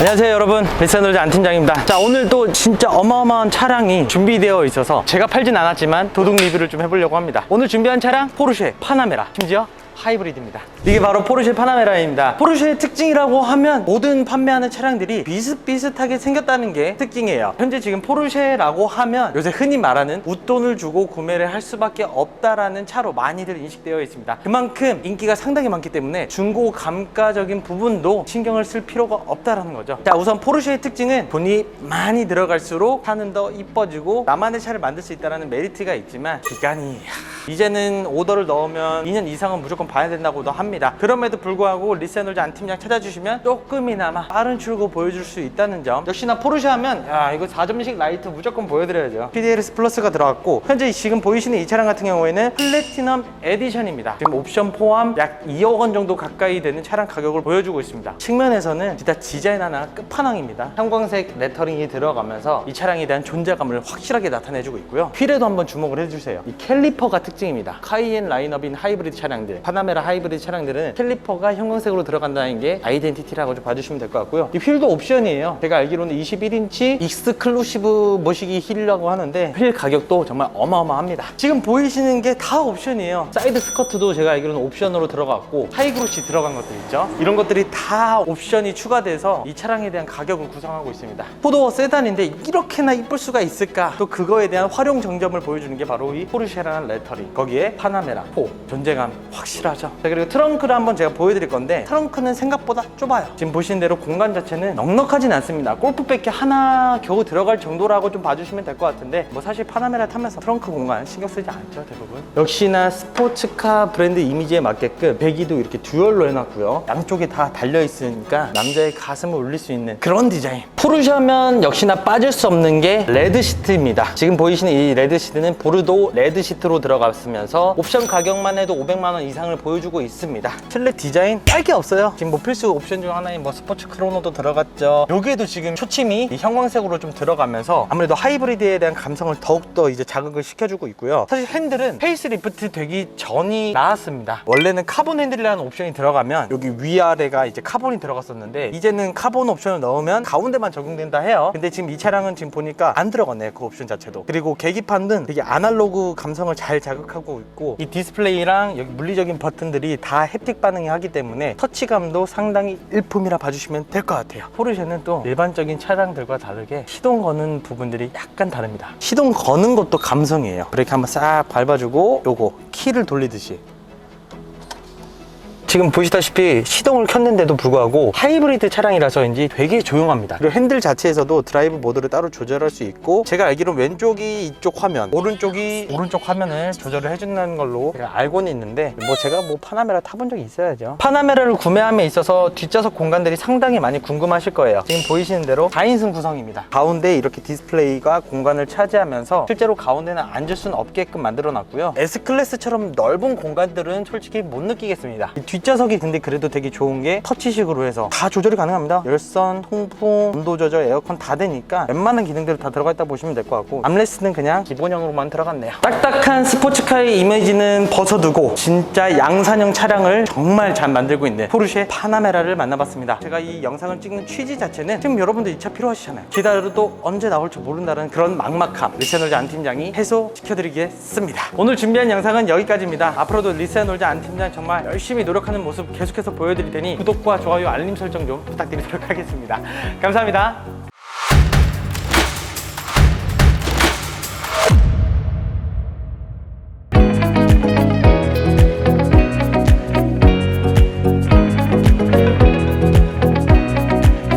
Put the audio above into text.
안녕하세요 여러분. 벨사놀자 안팀장입니다. 자 오늘 또 진짜 어마어마한 차량이 준비되어 있어서 제가 팔진 않았지만 도둑 리뷰를 좀 해보려고 합니다. 오늘 준비한 차량 포르쉐 파나메라. 심지어 하이브리드입니다. 이게 바로 포르쉐 파나메라입니다. 포르쉐의 특징이라고 하면 모든 판매하는 차량들이 비슷비슷하게 생겼다는 게 특징이에요. 현재 지금 포르쉐라고 하면 요새 흔히 말하는 웃돈을 주고 구매를 할 수밖에 없다라는 차로 많이들 인식되어 있습니다. 그만큼 인기가 상당히 많기 때문에 중고 감가적인 부분도 신경을 쓸 필요가 없다라는 거죠. 자 우선 포르쉐의 특징은 돈이 많이 들어갈수록 차는 더 이뻐지고 나만의 차를 만들 수 있다는 메리트가 있지만 기간이 하, 이제는 오더를 넣으면 2년 이상은 무조건 봐야 된다고도 합니다. 그럼에도 불구하고 리세놀즈 안팀장 찾아주시면 조금이나마 빠른 출고 보여줄 수 있다는 점. 역시나 포르쉐 하면 야 이거 4점식 라이트 무조건 보여드려야죠. PDLS 플러스가 들어갔고 현재 지금 보이시는 이 차량 같은 경우에는 플래티넘 에디션입니다. 지금 옵션 포함 약 2억 원 정도 가까이 되는 차량 가격을 보여주고 있습니다. 측면에서는 진짜 디자인 하나 끝판왕입니다. 형광색 레터링이 들어가면서 이 차량에 대한 존재감을 확실하게 나타내주고 있고요. 휠에도 한번 주목을 해주세요. 이 캘리퍼가 특징입니다. 카이엔 라인업인 하이브리드 차량들, 파나메라 하이브리드 차량들은 캘리퍼가 형광색으로 들어간다는 게 아이덴티티라고 좀 봐주시면 될 것 같고요. 이 휠도 옵션이에요. 제가 알기로는 21인치 익스클루시브 모시기 휠이라고 하는데 휠 가격도 정말 어마어마합니다. 지금 보이시는 게 다 옵션이에요. 사이드 스커트도 제가 알기로는 옵션으로 들어갔고 하이그로시 들어간 것들 있죠. 이런 것들이 다 옵션이 추가돼서 이 차량에 대한 가격을 구성하고 있습니다. 포도 세단인데 이렇게나 이쁠 수가 있을까? 또 그거에 대한 활용 정점을 보여주는 게 바로 이 포르쉐라는 레터링. 거기에 파나메라, 포, 존재감 확실하죠. 자, 그리고 트렁크를 한번 제가 보여드릴 건데 트렁크는 생각보다 좁아요. 지금 보시는 대로 공간 자체는 넉넉하진 않습니다. 골프백이 하나 겨우 들어갈 정도라고 좀 봐주시면 될 것 같은데 뭐 사실 파나메라 타면서 트렁크 공간 신경 쓰지 않죠 대부분. 역시나 스포츠카 브랜드 이미지에 맞게끔 배기도 이렇게 듀얼로 해놨고요. 양쪽에 다 달려 있으니까 남자의 가슴을 울릴 수 있는 그런 디자인. 포르쉐 하면 역시나 빠질 수 없는 게 레드 시트입니다. 지금 보이시는 이 레드 시트는 보르도 레드 시트로 들어 갔으면서 옵션 가격만 해도 500만 원 이상을 보여주고 있습니다. 실내 디자인 딸게 없어요. 지금 뭐 필수 옵션 중 하나인 뭐 스포츠 크로노도 들어갔죠. 여기에도 지금 초침이 이 형광색으로 좀 들어가면서 아무래도 하이브리드에 대한 감성을 더욱더 이제 자극을 시켜주고 있고요. 사실 핸들은 페이스리프트 되기 전이 나왔습니다. 원래는 카본 핸들이라는 옵션이 들어가면 여기 위아래가 이제 카본이 들어갔었는데 이제는 카본 옵션을 넣으면 가운데만 적용된다 해요. 근데 지금 이 차량은 지금 보니까 안 들어갔네 그 옵션 자체도. 그리고 계기판은 되게 아날로그 감성을 잘 자극 하고 있고 이 디스플레이랑 여기 물리적인 버튼들이 다 햅틱 반응이 하기 때문에 터치감도 상당히 일품이라 봐주시면 될 것 같아요. 포르쉐는 또 일반적인 차량들과 다르게 시동 거는 부분들이 약간 다릅니다. 시동 거는 것도 감성이에요. 브레이크 한번 싹 밟아주고 요거 키를 돌리듯이 지금 보시다시피 시동을 켰는데도 불구하고 하이브리드 차량이라서인지 되게 조용합니다. 그리고 핸들 자체에서도 드라이브 모드를 따로 조절할 수 있고 제가 알기로 왼쪽이 이쪽 화면, 오른쪽이 오른쪽 화면을 조절을 해준다는 걸로 제가 알고는 있는데 뭐 제가 뭐 파나메라 타본 적이 있어야죠. 파나메라를 구매함에 있어서 뒷좌석 공간들이 상당히 많이 궁금하실 거예요. 지금 보이시는 대로 4인승 구성입니다. 가운데 이렇게 디스플레이가 공간을 차지하면서 실제로 가운데는 앉을 수는 없게끔 만들어 놨고요. S클래스처럼 넓은 공간들은 솔직히 못 느끼겠습니다. 이 뒷좌석이 근데 그래도 되게 좋은 게 터치식으로 해서 다 조절이 가능합니다. 열선, 통풍, 온도 조절, 에어컨 다 되니까 웬만한 기능들이 다 들어가 있다 보시면 될 것 같고 암레스트는 그냥 기본형으로만 들어갔네요. 딱딱한 스포츠카의 이미지는 벗어두고 진짜 양산형 차량을 정말 잘 만들고 있는 포르쉐 파나메라를 만나봤습니다. 제가 이 영상을 찍는 취지 자체는 지금 여러분들 이 차 필요하시잖아요. 기다려도 언제 나올지 모른다는 그런 막막함 리세놀즈 안 팀장이 해소시켜드리겠습니다. 오늘 준비한 영상은 여기까지입니다. 앞으로도 리세놀즈 안 팀장 정말 열심히 노력하는 모습 계속해서 보여드릴 테니 구독과 좋아요 알림 설정 좀 부탁드리도록 하겠습니다. 감사합니다.